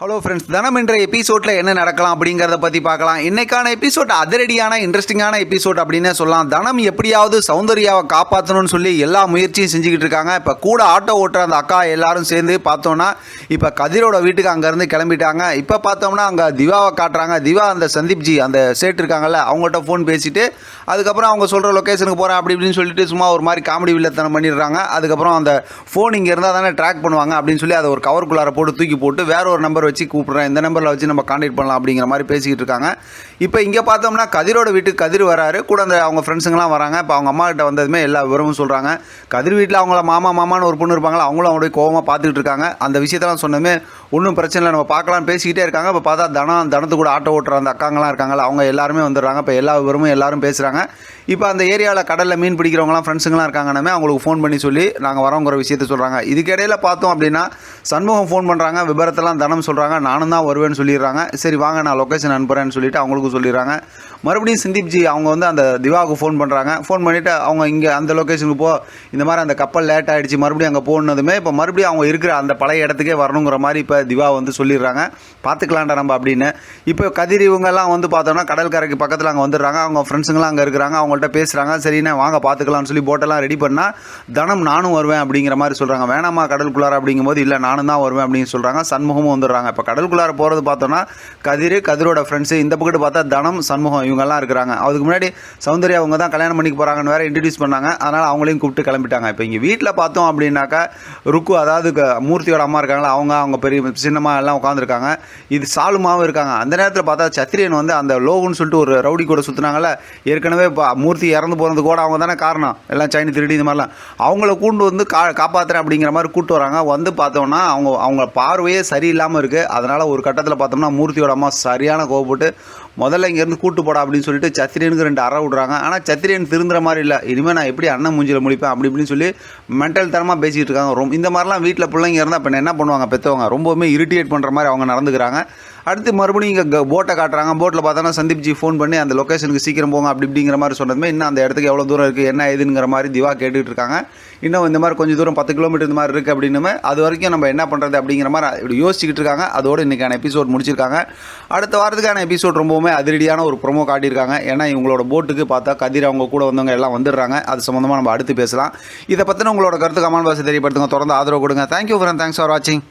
Hello friends தினம் என்ற எபிசோடில் என்ன நடக்கலாம் அப்படிங்கிறத பற்றி பார்க்கலாம். இன்னைக்கான எபிசோட் அதிரடியான இன்ட்ரெஸ்டிங்கான எபிசோட் அப்படின்னே சொல்லலாம். தனம் எப்படியாவது சௌந்தர்யாவை காப்பாற்றணும்னு சொல்லி எல்லா முயற்சியும் செஞ்சுக்கிட்டு இருக்காங்க. இப்போ கூட ஆட்டோ ஓட்டுற அந்த அக்கா எல்லாரும் சேர்ந்து பார்த்தோன்னா இப்போ கதிரோட வீட்டுக்கு அங்கேருந்து கிளம்பிட்டாங்க. இப்போ பார்த்தோம்னா அங்கே திவாவை காட்டுறாங்க. திவா அந்த சந்தீப்ஜி அந்த சேட் இருக்காங்கல்ல அவங்கள்ட்ட ஃபோன் பேசிட்டு அதுக்கப்புறம் அவங்க சொல்கிற லொக்கேஷனுக்கு போகிறேன் அப்படி இப்படின்னு சொல்லிட்டு சும்மா ஒரு மாதிரி காமெடி வில்லத்தனம் பண்ணிடுறாங்க. அதுக்கப்புறம் அந்த ஃபோன் இங்கே இருந்தால் தானே ட்ராக் பண்ணுவாங்க அப்படின்னு சொல்லி அதை ஒரு கவருக்குள்ளார போட்டு தூக்கி போட்டு வேற ஒரு நம்பர் வச்சு கூப்பிட்றேன். இந்த நம்பரில் வச்சு நம்ம காண்டாக்ட் பண்ணலாம் அப்படிங்கிற மாதிரி பேசிக்கிட்டு இருக்காங்க. இப்போ இங்கே பார்த்தோம்னா கதிரோட வீட்டுக்கு கதிர் வராரு. கூட அந்த அவங்க ஃப்ரெண்ட்ஸுங்களாம் வராங்க. இப்போ அவங்க அம்மா கிட்ட வந்ததுமே எல்லா விவரமும் சொல்கிறாங்க கதிர் வீட்டில் அவங்கள மாமா மாமான்னு ஒரு பொண்ணு இருப்பாங்களா அவங்களும் அவங்களுடைய கோவமாக பார்த்துக்கிட்டு இருக்காங்க. அந்த விஷயத்தெல்லாம் சொன்னதுமே ஒன்றும் பிரச்சனை இல்லை. நம்ம பார்க்கலாம்னு பேசிக்கிட்டே இருக்காங்க. இப்போ பார்த்தா தனம் தனத்து கூட ஆட்டோ ஓட்டுற அந்த அக்காங்களாம் இருக்காங்களா அவங்க எல்லாருமே வந்துடுறாங்க. இப்போ எல்லா விவரமும் எல்லாரும் பேசுகிறாங்க இப்போ அந்த ஏரியாவில் கடலில் மீன் பிடிக்கிறவங்களாம் ஃப்ரெண்ட்ஸுங்களாம் இருக்காங்கன்னு அவங்களுக்கு ஃபோன் பண்ணி சொல்லி நாங்கள் வரோங்கிற விஷயத்த சொல்கிறாங்க இதுக்கிடையில் பார்த்தோம் அப்படின்னா சண்முகம் ஃபோன் பண்ணுறாங்க விபரத்தெல்லாம் தனம் சொல்கிறாங்க நானும் தான் வருவேன்னு சொல்லிடுறாங்க. சரி வாங்க நான் லொக்கேஷன் அனுப்புகிறேன்னு சொல்லிட்டு அவங்களுக்கும் சொல்லிடுறாங்க. மறுபடியும் சந்தீப்ஜி அவங்க வந்து அந்த திவாவுக்கு ஃபோன் பண்ணுறாங்க ஃபோன் பண்ணிவிட்டு அவங்க இங்கே அந்த லொக்கேஷனுக்கு போ. இந்த மாதிரி அந்த கப்பல் லேட் ஆகிடுச்சு மறுபடியும் அங்கே போனதுமே இப்போ மறுபடியும் அவங்க இருக்கிற அந்த பழைய இடத்துக்கே வரணுங்கிற மாதிரி இப்போ திவா வந்து சொல்லிடுறாங்க. பார்த்துக்கலாண்டா நம்ம அப்படின்னு. இப்போ கதிர் இவங்கெல்லாம் வந்து பார்த்தோம்னா கடற்கரைக்கு பக்கத்தில் அங்கே வந்துடுறாங்க. அவங்க ஃப்ரெண்ட்ஸுங்களாம் அங்கே இருக்கிறாங்க. அவங்கள்ட்ட பேசுகிறாங்க சரிண்ணே வாங்க பார்த்துக்கலாம்னு சொல்லி போட்டெல்லாம் ரெடி பண்ணால் தனம் நானும் வருவேன் அப்படிங்கிற மாதிரி சொல்கிறாங்க வேணாமா கடலுக்குள்ளார அப்படிங்கும்போது? இல்லை நானும் தான் வருவேன் அப்படின்னு சொல்கிறாங்க சண்முகமும் வந்துடுறாங்க. இப்போ கடலுக்குள்ளார போகிறது பார்த்தோன்னா கதிர் கதிரோட ஃப்ரெண்ட்ஸு இந்த பக்கத்து பார்த்தா தனம் சண்முகம் இவங்கெல்லாம் இருக்கிறாங்க. அதுக்கு முன்னாடி சௌந்தர்யா அவங்க தான் கல்யாணம் பண்ணிக்க போகிறாங்கன்னு வேறு இன்ட்ரடியூஸ் பண்ணாங்க. அதனால் அவங்களையும் கூப்பிட்டு கிளம்பிட்டாங்க. இப்போ இங்கே வீட்டில் பார்த்தோம் அப்படின்னாக்கா ருக்கு அதாவது மூர்த்தியோட அம்மா இருக்காங்களா? அவங்க அவங்க பெரிய சின்னமாக எல்லாம் உட்காந்துருக்காங்க இது சாலுமாவும் இருக்காங்க. அந்த நேரத்தில் பார்த்தா சத்திரியன் வந்து அந்த லோகுன்னு சொல்லிட்டு ஒரு ரவுடி கூட சுற்றுனாங்கல்ல ஏற்கனவே இப்போ மூர்த்தி இறந்து போகிறது கூட அவங்க தானே காரணம். எல்லாம் சைனி திருடி இந்த மாதிரிலாம். அவங்கள கூண்டு வந்து கா காப்பாற்றுறேன் அப்படிங்கிற மாதிரி கூட்டு வராங்க. வந்து பார்த்தோம்னா அவங்க அவங்க பார்வையே சரியில்லாமல் இருக்குது அதனால் ஒரு கட்டத்தில் பார்த்தோம்னா மூர்த்தியோட அம்மா சரியான கோவப்பட்டு முதல்ல இங்கேருந்து கூட்டு போடா அப்படின்னு சொல்லிட்டு சத்திரியனுக்கு ரெண்டு அறை விட்றாங்க. ஆனால் சத்திரியன் திருந்துற மாதிரி இல்லை. இனிமேல் நான் எப்படி அண்ணன் மூஞ்சியில் முடிப்பேன் அப்படி இப்படின்னு சொல்லி மென்டல் தரமாக பேசிகிட்டு இருக்காங்க. ரொம்ப இந்த மாதிரிலாம் வீட்டில் பிள்ளைங்க இருந்தால் இப்போ என்ன பண்ணுவாங்க? பெற்றவங்க ரொம்பவுமே இரிட்டேட் பண்ணுற மாதிரி அவங்க நடந்துக்கிறாங்க. அடுத்து மறுபடியும் இங்கே போட்டை காட்டுறாங்க. போட்டில் பார்த்தோன்னா சந்தீப் ஜி ஃபோன் பண்ணி அந்த லொக்கேஷனுக்கு சீக்கிரம் போங்க அப்படி இப்படிங்கிற மாதிரி சொன்னதுமே இன்னும் அந்த இடத்துக்கு எவ்வளோ தூரம் இருக்குது என்ன ஏதுங்கிற மாதிரி திவா கேட்டுகிட்டு இருக்காங்க. இன்னும் இந்த மாதிரி கொஞ்சம் தூரம் பத்து கிலோமீட்டர் இந்த மாதிரி இருக்குது அப்படின்னுமே அது வரைக்கும் நம்ம என்ன பண்ணுறது அப்படிங்கிற மாதிரி இப்படி யோசிச்சுக்கிட்டு இருக்காங்க. அதோடு இன்றைக்கான எபிசோட் முடிச்சிருக்காங்க. அடுத்த வாரத்துக்கான எபிசோட் ரொம்பவுமே அதிரடியான ஒரு ப்ரோமோ காட்டியிருக்காங்க. ஏன்னா இவங்களோட போட்டுக்கு பார்த்தா கதிர் அவங்க கூட வந்தவங்க எல்லாம் வந்துடுறாங்க. அது சம்மந்தமாக நம்ம அடுத்து பேசலாம். இதை பற்றின உங்களோட கருத்து கமெண்ட் பாக்ஸ் தெரியப்படுத்துங்க. தொடர்ந்து ஆதரவு கொடுங்க. தேங்க்யூ ஃப்ரெண்ட் தேங்க்ஸ் ஃபார் வாட்சிங்